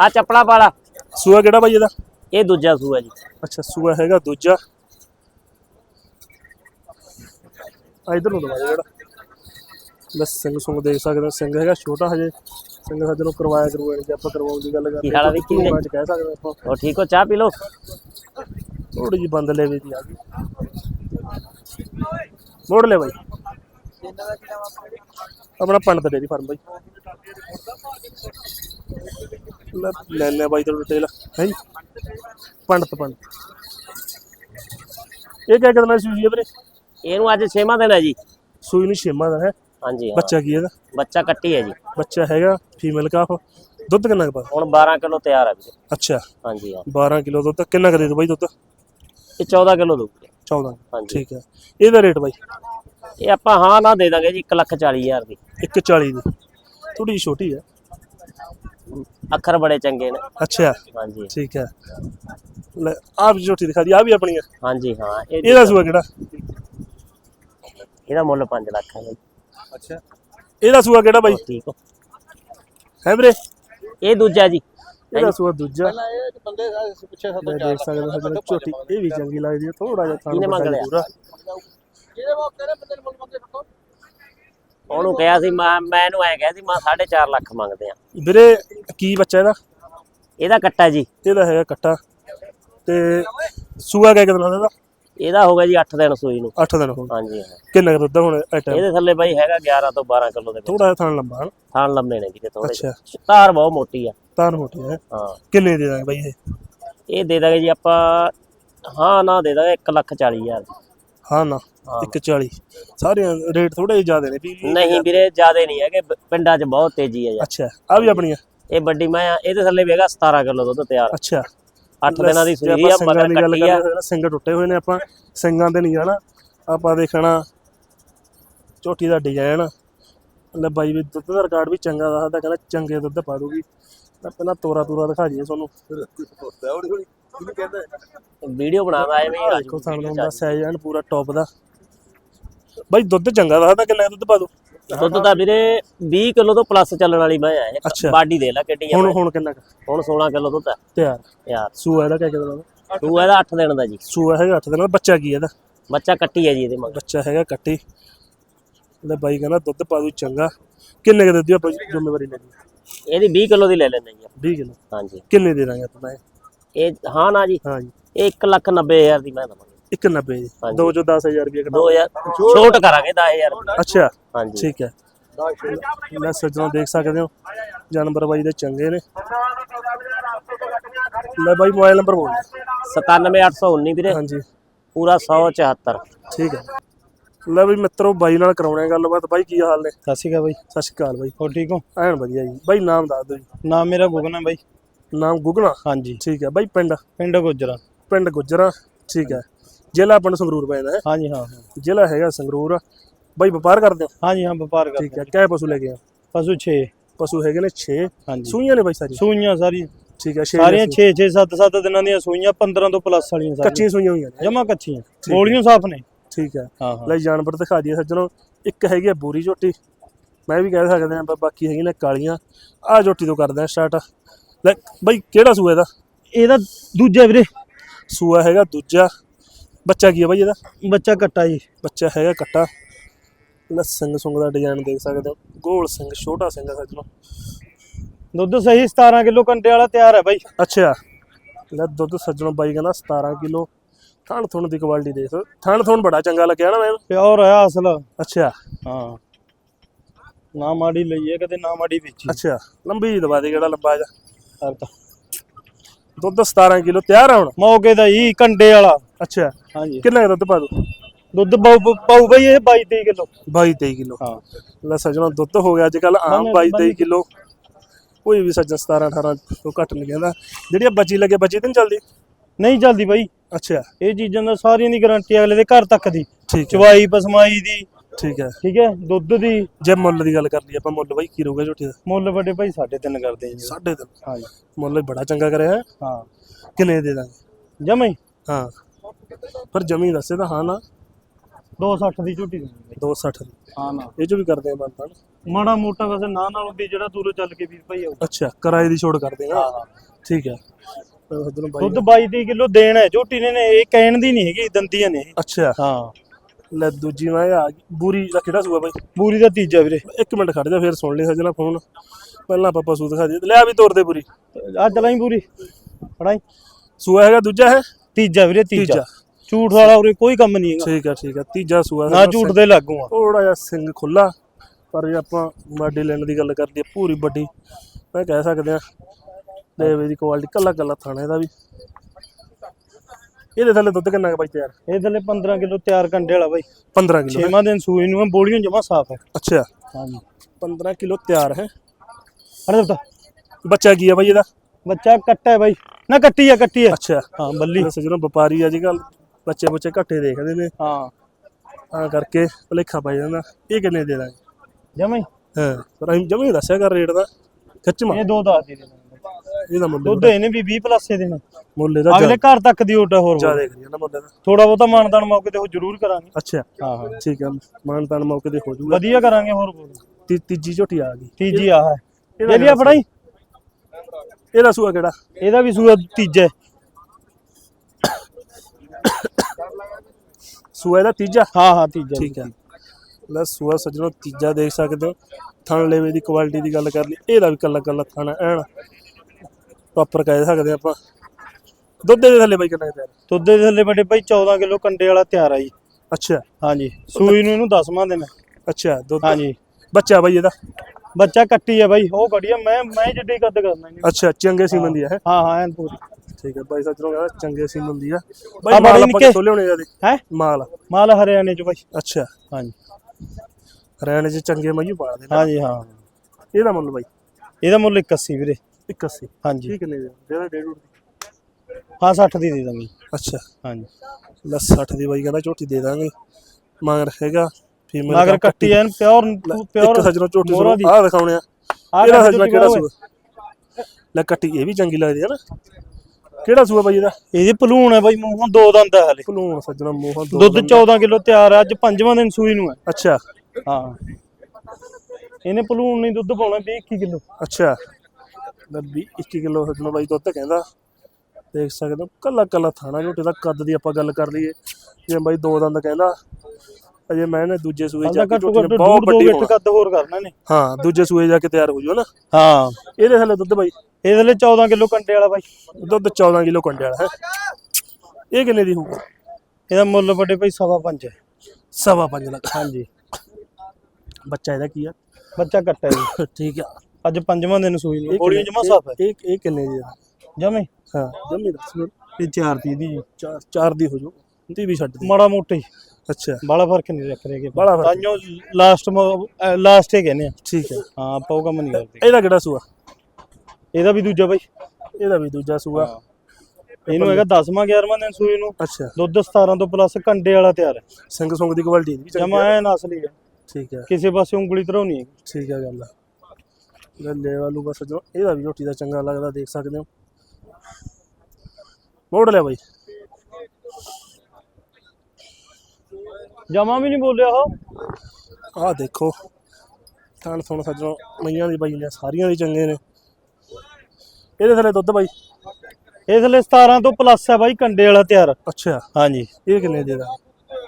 D: ਆ ਚੱਪਲਾ ਵਾਲਾ।
A: ਸੂਆ ਕਿਹੜਾ ਬਾਈ ਇਹਦਾ?
D: ਇਹ ਦੂਜਾ ਸੂਆ ਜੀ।
A: ਅੱਛਾ ਸੂਆ ਹੈਗਾ ਦੂਜਾ। ਆ ਇਧਰ ਨੂੰ ਦਵਾ ਜਿਹੜਾ ਲੈ ਸਿੰਘ ਸੁੰਗ ਦੇਖ ਸਕਦੇ ਹੋ ਸਿੰਘ ਹੈਗਾ ਛੋਟਾ ਹਜੇ। ਸਿੰਘ ਸਾਡੇ ਨੂੰ ਕਰਵਾਇਆ ਕਰਵਾਇਆ ਜੇ ਆਪਾਂ ਕਰਵਾਉਣ ਦੀ ਗੱਲ
D: ਕੀ ਹਾਲ ਆ ਵੀ?
A: ਅੱਜ ਕਹਿ ਸਕਦੇ ਆਪਾਂ।
D: ਹੋਰ ਠੀਕ ਹੋ? ਚਾਹ ਪੀ ਲਓ।
A: ਥੋੜੀ ਜੀ ਬੰਦ ਲੈਵੇ ਦੀ ਆ ਗਈ। ਮੋੜ ਲੈ ਬਾਈ। ਆਪਣਾ ਪੰਡਤ ਡੇਰੀ ਫਾਰਮ ਬਾਈ। ਲੈ ਲੈ ਲੈ ਬਾਈ ਤੋਂ ਡਿਟੇਲ ਹੈ? ਜੀ ਪੰਡਤ ਪੰਡਤ। ਇਹ ਕਿਆ ਕਰਨਾ ਸੀ ਜੀ ਵੀਰੇ?
D: ਇਹਨੂੰ ਅੱਜ 6ਵਾਂ ਦਿਨ ਹੈ ਜੀ।
A: ਸੂਈ ਨਹੀਂ ਛੇਮਾ ਦਾ ਹੈ।
D: ਹਾਂਜੀ ਹਾਂ।
A: ਬੱਚਾ ਕੀ ਇਹਦਾ?
D: ਬੱਚਾ ਕੱਟੀ ਹੈ ਜੀ।
A: ਬੱਚਾ ਹੈਗਾ ਫੀਮੇਲ ਕਾਫ ਦੁੱਧ ਕਿੰਨਾ ਕੁ ਪਾ
D: ਹੁਣ 12 ਕਿਲੋ ਤਿਆਰ ਹੈ ਵੀਰੇ।
A: ਅੱਛਾ।
D: ਹਾਂਜੀ ਹਾਂ।
A: 12 ਕਿਲੋ ਦੁੱਧ ਕਿੰਨਾ ਕੁ ਦੇ ਦੋ ਬਾਈ ਦੁੱਧ?
D: ਇਹ 14 ਕਿਲੋ ਦੂ
A: 14
D: ਹਾਂਜੀ।
A: ਠੀਕ ਹੈ। ਇਹਦਾ ਰੇਟ ਬਾਈ?
D: ਇਹ ਆਪਾਂ ਹਾਂ ਨਾ ਦੇ ਦਾਂਗੇ ਜੀ 1 ਲੱਖ 40 ਹਜ਼ਾਰ ਦੀ।
A: 140 ਦੀ। ਥੋੜੀ ਛੋਟੀ ਹੈ।
D: ਅੱਖਰ ਬੜੇ ਚੰਗੇ ਨੇ।
A: ਅੱਛਾ।
D: ਹਾਂਜੀ।
A: ਠੀਕ ਹੈ। ਲੈ ਆਹ ਵੀ ਝੋਟੀ ਦਿਖਾ ਦੀ ਆ ਵੀ ਆਪਣੀ ਹੈ।
D: ਹਾਂਜੀ ਹਾਂ ਇਹ
A: ਇਹਦਾ ਸੂਆ ਕਿਹੜਾ?
D: ਇਹਦਾ ਮੁੱਲ 5 ਲੱਖ ਹੈ ਜੀ।
B: ਅੱਛਾ।
A: ਇਹਦਾ ਸੂਆ ਕਿਹੜਾ ਬਾਈ?
D: ਠੀਕ ਹੋ
A: ਵੀਰੇ?
D: ਇਹ ਦੂਜਾ ਜੀ।
A: ਇਹਦਾ ਸੂਆ ਦੂਜਾ।
C: ਪਹਿਲਾਂ ਇਹ ਬੰਦੇ ਪਿੱਛੇ ਸਾਤੋਂ ਚਾਰ
A: ਦੇਖ ਸਕਦਾ ਹਾਂ ਜਦੋਂ ਝੋਟੀ। ਇਹ ਵੀ ਚੰਗੀ ਲੱਗਦੀ ਹੈ ਥੋੜਾ ਜਿਹਾ
D: ਕਿਹਨੇ ਮੰਗ ਲਿਆ?
A: ਪੂਰਾ
C: ਜਿਹੜੇ ਉਹ ਕਿਹੜੇ ਬੰਦੇ ਨੂੰ ਮੁੱਲ ਮੰਗੇ
D: ਉਹਨੂੰ ਕਿਹਾ ਸੀ ਮੈਂ ਮੈਂ ਇਹਨੂੰ ਐ ਕਿਹਾ ਸੀ ਮੈਂ 4.5 ਲੱਖ ਮੰਗਦੇ ਆ।
A: ਵੀਰੇ ਕੀ ਬੱਚਾ ਇਹਦਾ?
D: ਇਹਦਾ ਕੱਟਾ ਜੀ।
A: ਇਹਦਾ ਹੈਗਾ ਕੱਟਾ। ਤੇ ਸੂਆ ਕਿਆ ਕਿਦਾਂ ਦਾ ਇਹਦਾ?
D: ਇਹਦਾ ਹੋ ਗਿਆ ਜੀ 8 ਦਿਨ ਸੂਈ ਨੂੰ।
A: 8 ਦਿਨ ਹੋ ਗਏ।
D: ਹਾਂਜੀ ਹਾਂ।
A: ਕਿੰਨਾ ਕੁ ਦੁੱਧ ਹੁਣ ਟਾਈਮ
D: ਇਹਦੇ ਥੱਲੇ ਬਾਈ ਹੈਗਾ 11 ਤੋਂ 12 ਕਿਲੋ ਦੇ ਵਿੱਚ।
A: ਥੋੜਾ ਜਿਹਾ ਥਾਂ ਲੰਬਾ ਹਨ?
D: ਥਾਣ ਲੰਮੇ ਨੇ ਵੀਰੇ ਥੋੜੇ
A: ਅੱਛਾ।
D: ਧਾਰ ਬਹੁਤ ਮੋਟੀ ਆ।
A: ਤਾਂ ਮੋਟੀ ਹੈ?
D: ਹਾਂ।
A: ਕਿੰਨੇ ਦੇ ਦਾਂਗੇ ਬਾਈ ਇਹ?
D: ਇਹ ਦੇ ਦਾਂਗੇ ਜੀ ਆਪਾਂ ਹਾਂ ਨਾ ਦੇ ਦਾਂਗੇ 1 ਲੱਖ 40 ਹਜ਼ਾਰ।
A: ਹਾਂ ਨਾ
D: ਹਾਂ।
A: 140 ਸਾਰੇ ਰੇਟ ਥੋੜੇ ਜ਼ਿਆਦਾ ਨੇ ਵੀ
D: ਨਹੀਂ ਵੀਰੇ ਜ਼ਿਆਦੇ ਨਹੀਂ ਹੈਗੇ ਪਿੰਡਾਂ 'ਚ ਬਹੁਤ ਤੇਜ਼ੀ ਹੈ ਯਾਰ
A: ਅੱਛਾ ਆ ਵੀ ਆਪਣੀਆਂ?
D: ਇਹ ਵੱਡੀ ਮੈਂ ਆ ਇਹਦੇ ਥੱਲੇ ਵੇਗਾ 17 ਕਿਲੋ ਦੁੱਧ ਤਿਆਰ।
A: ਅੱਛਾ।
D: 8 ਦਿਨਾਂ ਦੀ ਸੂਈ ਆ ਮਗਰ ਕੱਟੀ ਆ।
A: ਸਿੰਘ ਟੁੱਟੇ ਹੋਏ ਨੇ ਆਪਾਂ ਸਿੰਘਾਂ ਤੇ ਨਹੀਂ ਜਾਣਾ। ਆਪਾਂ ਦੇਖਣਾ ਝੋਟੀ ਦਾ ਡਿਜ਼ਾਈਨ ਲੈ ਬਾਈ ਵੀ ਦੁੱਧ ਦਾ ਰਿਕਾਰਡ ਵੀ ਚੰਗਾ ਦੱਸਦਾ ਕਹਿੰਦਾ ਚੰਗੇ ਦੁੱਧ ਪਾ ਦੂਗੀ ਤਾਂ ਪਹਿਲਾਂ ਤੋਰਾ ਤੋਰਾ ਦਿਖਾ ਦਈਏ ਤੁਹਾਨੂੰ।
D: ਵੀਡੀਓ ਬਣਾਉਂਦਾ ਐਵੇਂ ਹੀ
A: ਦੇਖੋ ਸਾਨੂੰ ਦਾ ਸਾਈਜ਼ ਪੂਰਾ ਟੌਪ ਦਾ। ਬਾਈ ਦੁੱਧ ਚੰਗਾ ਦੱਸਦਾ ਕਿੰਨਾ ਦੁੱਧ ਪਾ ਦੂ
D: ਦੁੱਧ ਤਾਂ ਵੀਰੇ 20 ਕਿਲੋ ਤੋਂ ਪਲੱਸ ਚੱਲਣ ਵਾਲੀ ਮੈਂ ਆ
A: ਅੱਛਾ।
D: ਬਾਡੀ ਦੇ ਲੈ ਕਿੱਡੀ ਆ
A: ਹੁਣ। ਹੁਣ ਕਿੰਨਾ?
D: ਹੁਣ 16 ਕਿਲੋ ਦੁੱਧ ਆ।
A: ਤਿਆਰ।
D: ਯਾਰ
A: ਸੂਆ ਇਹਦਾ ਕਿਆ ਕਹਿੰਦਾ
D: ਤੂੰ ਇਹਦਾ 8 ਦਿਨ ਦਾ ਜੀ।
A: ਸੂਆ ਹੈਗਾ 8 ਦਿਨ ਦਾ। ਬੱਚਾ ਕੀ ਇਹਦਾ?
D: ਬੱਚਾ ਕੱਟੀ ਹੈ ਜੀ ਇਹਦੇ ਮਗਰ।
A: ਬੱਚਾ ਹੈਗਾ ਕੱਟੀ। ਲੈ ਬਾਈ ਕਹਿੰਦਾ ਦੁੱਧ ਪਾ ਦੂ ਚੰਗਾ। ਕਿੰਨੇ ਕੁ ਦੇ ਦਿਓ ਆਪਾਂ ਜ਼ਿੰਮੇਵਾਰੀ ਲੈਣੀ
D: ਇਹਦੀ 20 ਕਿਲੋ ਦੀ ਲੈ ਲੈਣੇ ਜੀ
A: 20 ਕਿਲੋ।
D: ਹਾਂਜੀ।
A: ਕਿੰਨੇ ਦੇ ਦਾਂਗੇ ਆਪਾਂ ਇਹ?
D: ਇਹ ਹਾਂ ਨਾ ਜੀ।
A: ਹਾਂ ਜੀ।
D: ਇਹ 1 ਲੱਖ 90 ਹਜ਼ਾਰ ਦੀ ਮੈਂ ਦਵਾਂਗਾ।
A: 190 ਜੀ
D: ਹਾਂਜੀ।
A: ਦੋ ਜੋ 10000 ਰੁਪਏ
D: 2000 ਛੋਟ ਕਰਾਂਗੇ 10000
A: ਅੱਛਾ
D: ਹਾਂਜੀ।
A: ਠੀਕ ਹੈ। ਲੈ ਸੱਜਣੋ ਦੇਖ ਸਕਦੇ ਹੋ। ਜਾਨਵਰ ਬਾਈ ਦੇ ਚੰਗੇ ਨੇ। ਲੈ ਬਾਈ ਮੋਬਾਈਲ ਨੰਬਰ ਬੋਲ।
D: 97819 ਵੀਰੇ।
A: ਹਾਂਜੀ।
D: ਪੂਰਾ 174
A: ਠੀਕ ਹੈ। ਲੈ ਬਈ ਮਿੱਤਰੋ ਬਾਈ ਨਾਲ ਕਰਾਉਣੇ ਆ ਗੱਲਬਾਤ। ਬਾਈ ਕੀ ਹਾਲ ਨੇ?
E: ਸਤਿ ਸ਼੍ਰੀ ਅਕਾਲ ਬਾਈ।
A: ਸਤਿ ਸ਼੍ਰੀ ਅਕਾਲ ਬਾਈ।
E: ਹੋਰ ਠੀਕ ਹੋ?
A: ਐਨ ਵਧੀਆ ਜੀ। ਬਾਈ ਨਾਮ ਦੱਸ ਦਿਓ ਜੀ।
E: ਨਾਮ ਮੇਰਾ ਗੁਗਨ ਹੈ ਬਾਈ।
A: ਨਾਮ ਗੁਗਨਾ?
E: ਹਾਂਜੀ।
A: ਠੀਕ ਹੈ। ਬਾਈ ਪਿੰਡ?
E: ਪਿੰਡ ਗੁਜਰਾ।
A: ਪਿੰਡ ਗੁੱਜਰਾ। ਠੀਕ ਹੈ। ਜ਼ਿਲ੍ਹਾ ਪਿੰਡ ਸੰਗਰੂਰ ਪੈਂਦਾ ਹੈ।
E: ਹਾਂਜੀ ਹਾਂ ਹਾਂ।
A: ਜ਼ਿਲ੍ਹਾ ਹੈਗਾ ਸੰਗਰੂਰ। ਬਾਈ ਵਪਾਰ ਕਰਦੇ ਹੋ?
E: ਹਾਂਜੀ ਹਾਂ ਵਪਾਰ ਕਰਦੇ
A: ਠੀਕ ਹੈ। ਕਿਹ ਪਸ਼ੂ ਲੈ ਕੇ ਆ
E: ਪਸ਼ੂ 6
A: ਪਸ਼ੂ ਹੈਗੇ ਨੇ 6
E: ਹਾਂਜੀ।
A: ਸੂਈਆਂ ਨੇ ਬਾਈ ਸਾਰੀ
E: ਸੂਈਆਂ ਸਾਰੀਆਂ
A: ਠੀਕ ਹੈ 6
E: ਸਾਰੀਆਂ 6 6 7 7 ਦਿਨਾਂ ਦੀਆਂ ਸੂਈਆਂ 15 ਤੋਂ ਪਲੱਸ ਵਾਲੀਆਂ ਸਾਰੀਆਂ।
A: ਕੱਚੀਆਂ ਸੂਈਆਂ ਹੋਈਆਂ ਨੇ।
E: ਜਮਾ ਕੱਚੀਆਂ। ਗੋਲੀਆਂ ਸਾਫ਼ ਨੇ।
A: ਠੀਕ ਹੈ। ਲੈ ਜਾਨਵਰ ਦਿਖਾ ਦਈਏ ਸੱਜਣੋ। ਇੱਕ ਹੈਗੀ ਆ ਬੂਰੀ ਝੋਟੀ। ਮੈਂ ਵੀ ਕਹਿ ਸਕਦਾ ਹਾਂ ਬਾਕੀ ਹੈਗੀ ਨੇ ਕਾਲੀਆਂ। ਆਹ ਝੋਟੀ ਤੋਂ ਕਰਦੇ ਆ ਸਟਾਰਟ ਲੈ ਬਾਈ ਕਿਹੜਾ ਸੂਆ ਇਹਦਾ?
E: ਇਹਦਾ ਦੂਜਾ ਵੀਰੇ।
A: ਸੂਆ ਹੈਗਾ ਦੂਜਾ। ਬੱਚਾ ਕੀ ਹੈ ਬਾਈ ਇਹਦਾ?
E: ਬੱਚਾ ਕੱਟਾ ਜੀ।
A: ਬੱਚਾ ਹੈਗਾ ਕੱਟਾ। ਲੈ ਸਿੰਘ ਸੁੰਗ ਦਾ ਡਿਜ਼ਾਈਨ ਦੇਖ ਸਕਦੇ ਹੋ। ਗੋਲ ਸਿੰਘ ਛੋਟਾ ਸਿੰਘ ਆ ਸੱਜਣੋ
E: ਦੁੱਧ ਸਹੀ 17 ਕਿਲੋ ਕੰਡੇ ਵਾਲਾ ਤਿਆਰ ਹੈ ਬਾਈ।
A: ਅੱਛਾ। ਲੈ ਦੁੱਧ ਸੱਜਣੋ ਬਾਈ ਕਹਿੰਦਾ 17 ਕਿਲੋ। ਥਣ ਥੁਣ ਦੀ ਕੁਆਲਿਟੀ ਦੇਖ। ਥਣ ਥੁਣ ਬੜਾ ਚੰਗਾ ਲੱਗਿਆ ਨਾ ਮੈਨੂੰ।
E: ਪਿਓਰ ਹੈ ਅਸਲ।
A: ਅੱਛਾ।
E: ਹਾਂ। ਨਾ ਮਾੜੀ ਲਈਏ ਕਦੇ ਨਾ ਮਾੜੀ ਵੇਚੀ
A: ਅੱਛਾ। ਲੰਬੀ ਜਿਹੀ ਦਵਾ ਦੇ ਕਿਹੜਾ ਲੰਬਾ ਜਾ ਦੁੱਧ 17 ਕਿਲੋ ਤਿਆਰ ਆ ਹੁਣ।
E: ਮੌਕੇ ਦਾ ਜੀ ਕੰਡੇ ਵਾਲਾ।
A: ਅੱਛਾ।
E: ਹਾਂਜੀ।
A: ਕਿੰਨਾ ਕੁ ਦੁੱਧ ਪਾ ਦੂ?
E: ਦੁੱਧ ਪਾਉ ਪਾਉ ਬਈ ਇਹ 22 23 ਕਿਲੋ।
A: 22 23 ਕਿਲੋ।
E: ਹਾਂ।
A: ਲੈ ਸੱਜਣੋ ਦੁੱਧ ਹੋ ਗਿਆ ਅੱਜ ਕੱਲ ਆਮ
E: ਨਾ,
A: 22 23
E: 22
A: ਕਿਲੋ। ਕੋਈ ਵੀ ਸੱਜਣ 17 18 ਤੋਂ ਘੱਟ ਨਹੀਂ ਕਹਿੰਦਾ। ਜਿਹੜੀ ਬੱਚੀ ਲੱਗੇ ਬੱਚੀ ਤੇ ਨਹੀਂ ਚੱਲਦੀ?
E: ਨਹੀਂ ਚੱਲਦੀ ਬਾਈ।
A: ਅੱਛਾ।
E: ਇਹ ਚੀਜ਼ਾਂ ਦਾ ਸਾਰੀਆਂ ਦੀ ਗਾਰੰਟੀ ਅਗਲੇ ਦੇ ਘਰ ਤੱਕ ਦੀ।
A: ਠੀਕ ਹੈ।
E: ਚਵਾਈ ਪਸਮਾਈ ਦੀ।
A: ਠੀਕ ਹੈ।
E: ਠੀਕ ਹੈ ਦੁੱਧ ਦੀ।
A: ਜੇ ਮੁੱਲ ਦੀ ਗੱਲ ਕਰ ਲਈ ਆਪਾਂ ਮੁੱਲ ਬਾਈ ਕੀ ਰਹੂਗਾ ਝੋਟੀ ਦਾ?
E: ਮੁੱਲ ਵੱਡੇ ਭਾਈ 3.5 ਕਰਦੇ ਜੀ।
A: ਸਾਢੇ ਤਿੰਨ।
E: ਹਾਂਜੀ।
A: ਮੁੱਲ ਬੜਾ ਚੰਗਾ ਕਰਿਆ। ਹੈ।
E: ਹਾਂ
A: ਕਿੰਨੇ ਦੇ ਦਾਂਗੇ?
E: ਜਮਈ
A: ਹਾਂ। ਪਰ ਜਮੀ ਦੱਸੇ ਤਾਂ ਹਾਂ ਨਾ।
E: 260 ਦੀ ਝੋਟੀ ਦਿੰਦੇ ਬਾਈ
A: 260 ਦੀ।
E: ਹਾਂ ਨਾ।
A: ਇਹ ਚੋਂ ਵੀ ਕਰਦੇ ਆ ਬੰਦਾ
E: ਮਾੜਾ ਮੋਟਾ ਵੈਸੇ ਨਾ ਨਾਲ ਹੁੰਦੀ ਜਿਹੜਾ ਦੂਰੋਂ ਚੱਲ ਕੇ ਵੀਰ ਭਾਈ ਆਊ
A: ਅੱਛਾ ਕਿਰਾਏ ਦੀ ਛੋੜ ਕਰਦੇ ਆ
E: ਹਾਂ
A: ਠੀਕ ਹੈ। ਤਾਂ ਉੱਧਰੋਂ ਬਾਈ
E: ਦੁੱਧ 22 23 ਕਿਲੋ ਦੇਣਾ ਹੈ। ਝੋਟੀ ਨੇ ਨੇ ਇਹ ਕਹਿਣ ਦੀ ਨਹੀਂ ਹੈਗੀ ਦੰਦੀਆਂ ਨੇ ਇਹ।
A: ਅੱਛਾ।
E: ਹਾਂ।
A: ਲੈ ਦੂਜੀ ਮੈਂ ਆ ਗਈ। ਬੂਰੀ ਦਾ ਕਿਹੜਾ ਸੂਆ ਬਾਈ?
E: ਪੂਰੀ ਦਾ ਤੀਜਾ ਵੀਰੇ।
A: ਇੱਕ ਮਿੰਟ ਖੜ ਜਾ ਫਿਰ ਸੁਣ ਲਈ ਸਜਣਾ ਫੋਨ। ਪਹਿਲਾਂ ਆਪਾਂ ਪਸ਼ੂ ਦਿਖਾ ਦਈਏ। ਲੈ ਆ ਵੀ ਤੋਰ ਦੇ ਪੂਰੀ
E: ਆ ਚਲਾਈ ਪੂਰੀ ਫੜਾਈ।
A: ਸੂਆ ਹੈਗਾ ਦੂਜਾ ਹੈ?
E: ਤੀਜਾ ਵੀਰੇ ਤੀਜਾ।
A: ਤੀਜਾ।
E: ਝੂਠ ਵਾਲਾ ਉਰੇ ਕੋਈ ਕੰਮ ਨਹੀਂ ਹੈਗਾ।
A: ਠੀਕ ਆ ਠੀਕ ਆ। ਤੀਜਾ ਸੂਆ
E: ਨਾ ਝੂਠ ਦੇ ਲਾਗੂ ਆ।
A: ਥੋੜਾ ਜਿਹਾ ਸਿੰਘ ਖੁੱਲਾ ਪਰ ਜੇ ਆਪਾਂ ਮਾਡੀ ਲੈਣ ਦੀ ਗੱਲ ਕਰਦੀ ਪੂਰੀ ਵੱਡੀ। ਮੈਂ ਕਹਿ ਸਕਦੇ ਆ ਦੇਵੇ ਦੀ ਕੁਆਲਿਟੀ ਕੱਲਾ ਕੱਲਾ ਥਾਣਾ ਇਹਦਾ ਵੀ। ਇਹਦੇ ਥੱਲੇ ਦੁੱਧ ਕਿੰਨਾ ਕੁ ਬਾਈ ਤਿਆਰ?
E: ਇਹ ਥੱਲੇ 15 ਕਿਲੋ ਤਿਆਰ ਕੰਡੇ ਵਾਲਾ ਬਾਈ।
A: 15 ਕਿਲੋ।
E: ਛੇਵਾਂ ਦਿਨ ਸੂਈ ਨੂੰ ਹੈ ਬੋਲੀਆਂ ਜਮਾ ਸਾਫ਼ ਹੈ
A: ਅੱਛਾ।
E: ਹਾਂਜੀ।
A: 15 ਕਿਲੋ ਤਿਆਰ ਹੈ।
E: ਅਰੇ ਦੱਤਾ
A: ਬੱਚਾ ਕੀ ਆ ਬਾਈ ਇਹਦਾ?
E: ਬੱਚਾ ਕੱਟਾ ਬਾਈ। ਨਾ ਕੱਟੀ ਆ ਕੱਟੀ ਹੈ
A: ਅੱਛਾ।
E: ਹਾਂ ਬੱਲੀ।
A: ਸਜਣੋ ਵਪਾਰੀ ਅੱਜ ਕੱਲ ਬੱਚੇ ਬੱਚੇ ਘੱਟੇ ਦੇਖਦੇ ਨੇ।
E: ਹਾਂ।
A: ਤਾਂ ਕਰਕੇ ਭੁਲੇਖਾ ਪੈ ਜਾਂਦਾ। ਇਹ ਕਿੰਨੇ ਦੇ ਦਾਂਗੇ?
E: ਜਮਈ
A: ਹਾਂ। ਪਰ ਅਸੀਂ ਜਮੇ ਦੱਸਿਆ ਕਰ ਰੇਟ ਦਾ। ਖਿੱਚਵਾ
E: ਇਹ ਦੋ ਦੱਸ ਦੇ ਦੇਣਾ।
A: ਇਹਦਾ ਮੁੱਲ
E: ਦੁੱਧ ਇਹਨੇ ਵੀ 20 ਪਲੱਸ ਦੇ ਦੇਣਾ
A: ਮੁੱਲ ਇਹਦਾ
E: ਅਗਲੇ ਘਰ ਤੱਕ ਦੀ ਓਟਾ ਹੋਰ
A: ਜ਼ਿਆਦਾ ਦੇਖ ਨਾ ਮੁੱਲ ਇਹਦਾ।
E: ਥੋੜਾ ਬਹੁਤਾ ਮਾਨਦਾਨ ਮੌਕੇ ਤੇ ਉਹ ਜ਼ਰੂਰ ਕਰਾਂਗੇ।
A: ਅੱਛਾ।
E: ਹਾਂ ਹਾਂ।
A: ਠੀਕ ਹੈ ਮਾਨ ਤਾਨ ਮੌਕੇ ਤੇ ਹੋ ਜਾਊਗਾ।
E: ਵਧੀਆ ਕਰਾਂਗੇ ਹੋਰ ਬੋਲ
A: ਤੀਜੀ ਝੋਟੀ ਆ ਗਈ।
E: ਤੀਜੀ ਆ ਹੈ। ਲਿਆ ਫੜਾਈ?
A: ਇਹਦਾ ਸੂਆ ਕਿਹੜਾ?
E: ਇਹਦਾ ਵੀ ਸੂਆ ਤੀਜਾ ਹੈ।
A: ਸੂਆ ਇਹਦਾ ਤੀਜਾ?
E: ਹਾਂ ਹਾਂ ਤੀਜਾ।
A: ਠੀਕ ਹੈ। ਲੈ ਸੂਆ ਸੱਜਣੋ ਤੀਜਾ ਦੇਖ ਸਕਦੇ ਹੋ। ਥਣ ਲੈਵੇ ਦੀ ਕੁਆਲਿਟੀ ਦੀ ਗੱਲ ਕਰ ਲਈ। ਇਹਦਾ ਵੀ ਕੱਲਾ ਕੱਲਾ ਥਣ ਐਨ। ਪ੍ਰੋਪਰ ਕਹਿ ਸਕਦੇ ਆਪਾਂ। ਦੁੱਧ ਦੇ ਥੱਲੇ ਬਾਈ ਕਿੰਨਾ ਤਿਆਰ
E: ਦੁੱਧ ਦੇ ਥੱਲੇ ਬੜੇ ਭਾਈ 14 ਕਿਲੋ ਕੰਡੇ ਵਾਲਾ ਤਿਆਰ ਆ ਜੀ।
A: ਅੱਛਾ।
E: ਹਾਂਜੀ। ਸੂਈ ਨੂੰ ਇਹਨੂੰ 10ਵਾਂ ਦਿਨ
A: ਅੱਛਾ ਦੁੱਧ।
E: ਹਾਂਜੀ।
A: ਬੱਚਾ ਬਾਈ ਇਹਦਾ?
E: ਬੱਚਾ ਕੱਟੀ ਆ ਬਾਈ ਉਹ ਬੜੀ ਆ ਮੈਂ ਮੈਂ ਜਿੱਡੀ ਕੱਦ ਕਰਨਾ ਜੀ
A: ਅੱਛਾ ਚੰਗੇ ਸੀਮਨ ਦੀ ਹੈ?
E: ਹਾਂ ਹਾਂ ਐਨ ਪੂਰੀ।
A: ਠੀਕ ਹੈ ਬਾਈ ਸੱਜਣੋਂ ਕਹਿੰਦਾ ਚੰਗੇ ਸੀਮਨ ਦੀ ਆ। ਬਾਈ
E: ਬੜੇ
A: ਮਾਲ ਆਪਾਂ
E: ਨਿੱਕੇ।
A: ਕਿੱਥੋਂ ਲਿਆਉਣੇ ਜਾਂਦੇ
E: ਹੈ?
A: ਮਾਲ।
E: ਮਾਲ ਹਰਿਆਣੇ ਚ ਬਾਈ।
A: ਅੱਛਾ।
E: ਹਾਂਜੀ।
A: ਹਰਿਆਣੇ 'ਚ ਚੰਗੇ ਮਈ ਪਾਲਦੇ ਨੇ
E: ਹਾਂਜੀ ਹਾਂ।
A: ਇਹਦਾ ਮੁੱਲ ਬਾਈ?
E: ਇਹਦਾ ਮੁੱਲ 81 ਵੀਰੇ।
A: 81
E: ਹਾਂਜੀ।
A: ਠੀਕ ਨੇ ਜਿਹੜਾ ਡੇਢ ਉੜ
E: ਹਾਂ 60 ਦੀ ਦੇ ਦਾਂਗੇ।
A: ਅੱਛਾ।
E: ਹਾਂਜੀ।
A: ਲੈ 60 ਦੀ ਬਾਈ ਕਹਿੰਦਾ ਝੋਟੀ ਦੇ ਦਾਂਗੇ। ਮਗਰ ਹੈਗਾ। ਫੀਮੇਲ
E: ਮਗਰ ਕੱਟੀ ਐਨ ਪਿਓਰ ਪਿਓਰ
A: ਸੱਜਣੋਂ ਝੋਟੀ ਆਹ ਦਿਖਾਉਣੇ ਆ। ਇਹਦਾ ਸੱਜਣਾ ਕਿਹੜਾ। ਸੂਆ? ਲੈ ਕੱਟੀ ਇਹ ਵੀ ਚੰਗੀ ਲੱਗਦੀ ਹੈ ਨਾ। ਕਿਹੜਾ ਸੂਆ ਬਾਈ ਇਹਦਾ?
E: ਇਹਦੀ ਭਲੂਣ ਹੈ ਬਾਈ ਮੂੰਹੋਂ ਦੋ ਦੰਦ ਹੈ ਹਲੇ।
A: ਭਲੂਣ ਸੱਜਣਾ ਮੋਹਾਂ ਦੋ
E: ਦੁੱਧ 14 ਕਿਲੋ ਤਿਆਰ ਹੈ ਅੱਜ ਪੰਜਵਾਂ ਦਿਨ ਸੂਈ ਨੂੰ ਹੈ
A: ਅੱਛਾ।
E: ਹਾਂ। ਇਹਨੇ ਭਲੂਣ ਨਹੀਂ ਦੁੱਧ ਪਾਉਣਾ 20 21 ਕਿਲੋ।
A: ਅੱਛਾ। ਲੈ 20 21 ਕਿਲੋ ਸੱਜਣਾ ਬਾਈ ਦੁੱਧ ਕਹਿੰਦਾ। ਦੇਖ ਸਕਦੇ ਹੋ ਕੱਲਾ ਕੱਲਾ ਥਾਣਾ ਝੋਟੇ ਦਾ ਕੱਦ ਦੀ ਆਪਾਂ ਗੱਲ ਕਰ ਲਈਏ। ਜੇ ਬਾਈ ਦੋ ਦੰਦ ਕਹਿੰਦਾ। ਅਜੇ ਮੈਂ ਨੇ ਦੂਜੇ ਸੂਏ ਜਾ ਕੇ ਝੋਟੀ ਨੇ ਬਹੁਤ ਵੱਡੀ
E: ਗਿੱਟ
A: ਹੋਣਾ
E: ਕੱਦ ਹੋਰ ਕਰਨਾ ਨੇ।
A: ਹਾਂ ਦੂਜੇ ਸੂਏ ਜਾ ਕੇ ਤਿਆਰ ਹੋ ਜਾਓ ਨਾ।
E: ਹਾਂ।
A: ਇਹਦੇ ਥੱਲੇ ਦੁੱਧ ਬਾਈ।
E: ਇਹਦੇ ਲਈ 14 ਕਿਲੋ ਕੰਡੇ ਵਾਲਾ ਬਾਈ।
A: ਦੁੱਧ 14 ਕਿਲੋ ਕੰਡੇ ਵਾਲਾ ਹੈ। ਇਹ ਕਿੰਨੇ ਦੀ ਹੋਊ
E: ਇਹਦਾ ਮੁੱਲ ਵੱਡੇ ਭਾਈ ਸਵਾ ਪੰਜ। ਹੈ
A: ਸਵਾ ਪੰਜ ਲੱਖ।
E: ਹਾਂਜੀ।
A: ਬੱਚਾ ਇਹਦਾ ਕੀ ਆ?
E: ਬੱਚਾ ਕੱਟਿਆ ਜੀ।
A: ਠੀਕ ਆ।
E: ਅੱਜ ਪੰਜਵਾਂ ਦਿਨ ਸੂਈ ਨੂੰ।
A: ਕਿੰਨੇ-
E: ਜਮਾ ਸਾਫ਼ ਹੈ।
A: ਇਹ ਇਹ ਕਿੰਨੇ ਦੀ ਆ?
E: ਜਮੇ?
A: ਹਾਂ ਜੰਮੀ ਦੱਸ।
E: ਇਹ 4 ਦੀ ਦੀ
A: ਚਾਰ ਚਾਰ ਦੀ ਹੋ ਜਾਊ। ਦੀ ਵੀ ਛੱਡ ਦੀ।
E: ਮਾੜਾ ਮੋਟਾ
A: ਅੱਛਾ।
E: ਬਾਲਾ ਫ਼ਰਕ ਨਹੀਂ ਰੱਖ ਰਹੇਗੇ
A: ਬਾਹਲਾ ਫ਼ਰਕ।
E: ਤਾਂਿਓ ਲਾਸਟ ਲਾਸਟ ਹੀ ਕਹਿੰਦੇ ਆ
A: ਠੀਕ ਹੈ।
E: ਹਾਂ ਆਪਾਂ ਉਹ ਕੰਮ ਨਹੀਂ ਕਰਦੇ।
A: ਇਹਦਾ ਕਿਹੜਾ ਸੂਆ?
E: ਇਹਦਾ ਵੀ ਦੂਜਾ ਬਾਈ।
A: ਇਹਦਾ ਵੀ ਦੂਜਾ ਸੂਆ।
E: ਇਹਨੂੰ ਹੈਗਾ 10ਵਾਂ 11ਵਾਂ ਦਿਨ ਸੂਈ ਨੂੰ।
A: ਅੱਛਾ।
E: ਦੁੱਧ 17 ਤੋਂ ਪਲੱਸ ਕੰਡੇ ਵਾਲਾ ਤਿਆਰ ਹੈ।
A: ਸਿੰਘ ਸੁੰਗ ਦੀ ਕੁਆਲਿਟੀ ਵੀ
E: ਜਮਾ
A: ਆ।
E: ਐਨ ਅਸਲੀ ਹੈ।
A: ਠੀਕ ਹੈ।
E: ਕਿਸੇ ਪਾਸੇ ਉਂਗਲੀ ਧਰਾਉਣੀ ਹੈ
A: ਠੀਕ ਹੈ ਗੱਲ ਲੈ ਲੈ ਵਾਲੂ ਬਸ ਜੋ ਇਹਦਾ ਵੀ ਝੋਟੀ ਦਾ ਚੰਗਾ ਲੱਗਦਾ ਦੇਖ ਸਕਦੇ ਹੋ। ਮੋੜ ਲਿਆ ਬਾਈ।
E: ਜਮਾ ਵੀ ਨਹੀਂ ਬੋਲਿਆ ਉਹ।
A: ਆਹ ਦੇਖੋ। ਥਣ ਥਣ ਸੱਜਣੋ ਮਈਆਂ ਦੀ ਬਾਈ ਨੇ ਸਾਰੀਆਂ ਦੀ ਚੰਗੇ ਨੇ। ਇਹਦੇ ਥੱਲੇ ਦੁੱਧ ਬਾਈ?
E: ਇਸ ਲਈ 17 ਤੋਂ ਪਲੱਸ ਹੈ ਬਾਈ ਕੰਡੇ ਵਾਲਾ ਤਿਆਰ।
A: ਅੱਛਾ।
E: ਹਾਂਜੀ।
A: ਇਹ ਕਿੰਨੇ ਦੇ ਦਾ?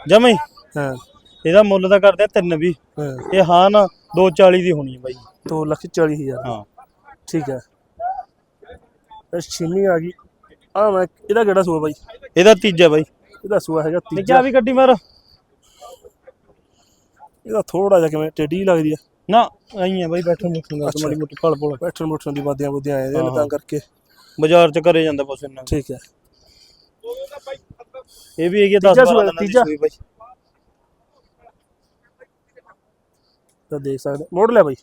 E: ਜਮੇ
A: ਹਾਂ।
E: ਇਹਦਾ ਮੁੱਲ ਤਾਂ ਕਰਦੇ ਆ 3 ਵੀ।
A: ਹਾਂ।
E: ਇਹ ਹਾਂ ਨਾ 240 ਦੀ ਹੋਣੀ ਹੈ ਬਾਈ।
A: ਦੋ ਲੱਖ ਚਾਲੀ ਹਜ਼ਾਰ।
E: ਹਾਂ।
A: ਠੀਕ ਹੈ। ਇਹ ਛੀਨੀ ਆ ਗਈ। ਆ ਮੈਂ ਇਹਦਾ ਕਿਹੜਾ ਸੂਆ ਬਾਈ?
E: ਇਹਦਾ ਤੀਜਾ ਬਾਈ।
A: ਇਹਦਾ ਸੂਆ ਹੈਗਾ ਤੀਜਾ
E: ਵੀ ਗੱਡੀ ਮਾਰ।
A: ਇਹਦਾ ਥੋੜਾ ਜਿਹਾ ਕਿਵੇਂ ਟੇਢੀ ਲੱਗਦੀ ਆ।
E: ਨਾ ਆਈ ਹੈ ਬਾਈ ਬੈਠਣ ਮੁੱਠਣ ਦਾ। ਮਾੜੀ ਮੋਟੀ ਪਲ ਪਲ
A: ਬੈਠਣ ਬੁੱਠਣ ਦੀ ਬਾਦੀਆਂ ਬੁੱਦੀਆਂ ਆਏ ਨੇ। ਤਾਂ ਕਰਕੇ।
E: ਬਾਜ਼ਾਰ ਚ ਕਰੇ ਜਾਂਦਾ ਬਸ ਇੰਨਾ।
A: ਠੀਕ ਹੈ
E: ਇਹ ਵੀ ਹੈਗੀ 10
A: ਤੀਜਾ
E: 12
A: ਸੂਆ,
E: ਦਿਨਾਂ ਦੀ
A: ਤੀਜਾ।
E: ਸੂਈ ਬਾਈ।
A: ਤਾਂ ਦੇਖ ਸਕਦੇ। ਮੋੜ ਲਿਆ ਬਾਈ।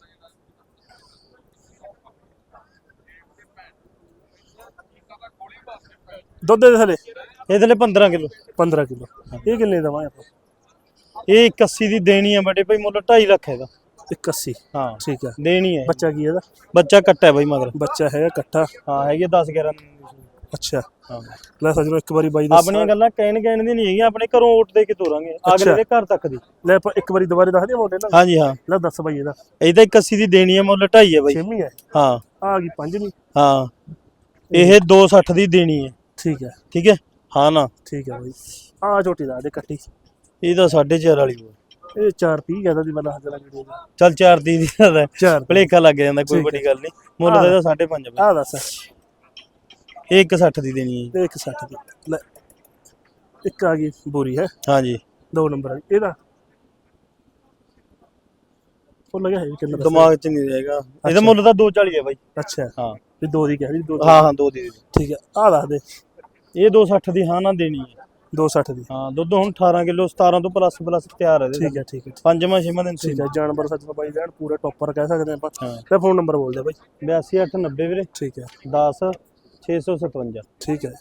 A: ਦੁੱਧ ਦੇ ਥਲੇ?
E: ਇਹਦੇ ਲਈ 15 ਕਿਲੋ।
A: 15 ਕਿਲੋ। ਇਹ ਕਿੰਨੇ ਦਵਾਂ ਆਪਾਂ?
E: ਇਹ 81 ਦੀ ਦੇਣੀ ਹੈ ਬੜੇ ਭਾਈ ਮੁੱਲ 2.5 ਲੱਖ ਹੈਗਾ।
A: 81
E: ਹਾਂ
A: ਠੀਕ ਹੈ
E: ਦੇਣੀ ਹੈ
A: ਬੱਚਾ ਕੀ ਹੈ ਇਹਦਾ?
E: ਬੱਚਾ ਕੱਟਾ ਹੈ ਬਾਈ ਮਗਰ।
A: ਬੱਚਾ ਹੈਗਾ ਇਕੱਠਾ
E: ਹਾਂ ਹੈਗੀ 10 11 ਦਿਨ ਦੀ। ਸੂਈ।
A: ਅੱਛਾ।
E: ਹਾਂ।
A: ਲੈ ਸੱਜਣੋ ਇੱਕ ਵਾਰੀ ਬਾਈ ਦਾ
E: ਆਪਣੀਆਂ ਗੱਲਾਂ ਕਹਿਣ ਕਹਿਣ ਦੀ ਨਹੀਂ ਹੈਗੀਆਂ ਆਪਣੇ ਘਰੋਂ ਓਟ ਦੇ ਕੇ ਤੋਰਾਂਗੇ। ਅਗਲੇ ਦੇ ਘਰ ਤੱਕ ਦੀ।
A: ਲੈ ਆਪਾਂ ਇੱਕ ਵਾਰੀ ਦੁਬਾਰੇ ਦੱਸ ਮੋਢੇ ਨਾਲ
E: ਹਾਂਜੀ ਹਾਂ।
A: ਲੈ ਦੱਸ ਬਾਈ ਇਹਦਾ।
E: ਇਹਦਾ 81 ਦੀ ਦੇਣੀ ਹੈ ਮੁੱਲ 2.5 ਹੈ ਬਾਈ।
A: ਛੇਵੀਂ ਹੈ
E: ਹਾਂ।
A: ਆ ਗਈ ਪੰਜਵੀਂ।
E: ਹਾਂ। ਇਹ 260 ਦੀ ਦੇਣੀ ਹੈ
A: ਠੀਕ ਹੈ
E: ਠੀਕ ਹੈ? ਹਾਂ ਨਾ।
A: ਠੀਕ ਹੈ ਬਾਈ। ਆ ਝੋਟੀ ਦਾ ਦੇ ਕੱਟੀ।
E: ਇਹ ਤਾਂ 4.5 ਵਾਲੀ ਹੋਈ
A: ਇਹ 430 ਕਹਿੰਦਾ ਦੀ ਮਤਲਬ ਹੱਥ ਵੀਡੀਓ ਦਾ
E: ਚੱਲ 4 ਦੀ ਦੀ ਗੱਲ ਹੈ।
A: 4
E: ਭਲੇਖਾ ਲੱਗ ਜਾਂਦਾ ਕੋਈ। ਵੱਡੀ ਗੱਲ ਨਹੀਂ। ਮੁੱਲ ਤਾਂ ਇਹਦਾ 5.5 ਬਾਈ।
A: ਆ ਦੱਸ।
E: ਇਹ 160 ਦੀ ਦੇਣੀ ਹੈ
A: ਤੇ ਇੱਕ 60 ਦੀ। ਲੈ। ਇੱਕ ਆ ਗਈ ਬੋਰੀ ਹੈ?
E: ਹਾਂਜੀ
A: ਦੋ ਨੰਬਰ ਆ ਗਈ। ਇਹਦਾ? ਉਹ ਲੱਗਿਆ ਹੈ ਵੀ ਕਿੰਨਾ ਦੱਸਿਆ?
E: ਦਿਮਾਗ 'ਚ ਨਹੀਂ ਰਹੇਗਾ ਇਹਦਾ ਮੁੱਲ ਤਾਂ 240 ਹੈ ਬਾਈ।
A: ਅੱਛਾ।
E: ਹਾਂ।
A: ਵੀ ਦੋ ਦੀ ਕਹਿ ਰਹੀ ਦੋ ਦੀ।
E: ਹਾਂ ਹਾਂ ਦੋ ਦੀ। ਦੇ ਦਿਓ।
A: ਠੀਕ ਹੈ। ਆ ਦੱਸ ਦੇ।
E: ਇਹ 260 ਦੀ ਹਾਂ ਨਾ ਦੇਣੀ ਹੈ।
A: 260 ਦੀ।
E: ਹਾਂ ਦੁੱਧ ਹੁਣ 18 ਕਿਲੋ 17 ਤੋਂ ਪਲੱਸ ਪਲੱਸ ਤਿਆਰ ਹੈ ਇਹਦੇ
A: ਠੀਕ ਹੈ ਠੀਕ ਹੈ
E: ਪੰਜਵਾਂ ਛੇਵਾਂ ਦਿਨ
A: ਠੀਕ ਹੈ ਜਾਨਵਰ ਸੱਚ ਬਾਈ ਜਾਨ ਪੂਰੇ ਟੌਪਰ ਕਹਿ ਸਕਦੇ ਆਪਾਂ। ਤੇ ਫੋਨ ਨੰਬਰ ਬੋਲ ਦੇ ਬਾਈ।
E: 82 890 ਵੀਰੇ।
A: ਠੀਕ ਹੈ
E: 10 657
A: ਠੀਕ ਹੈ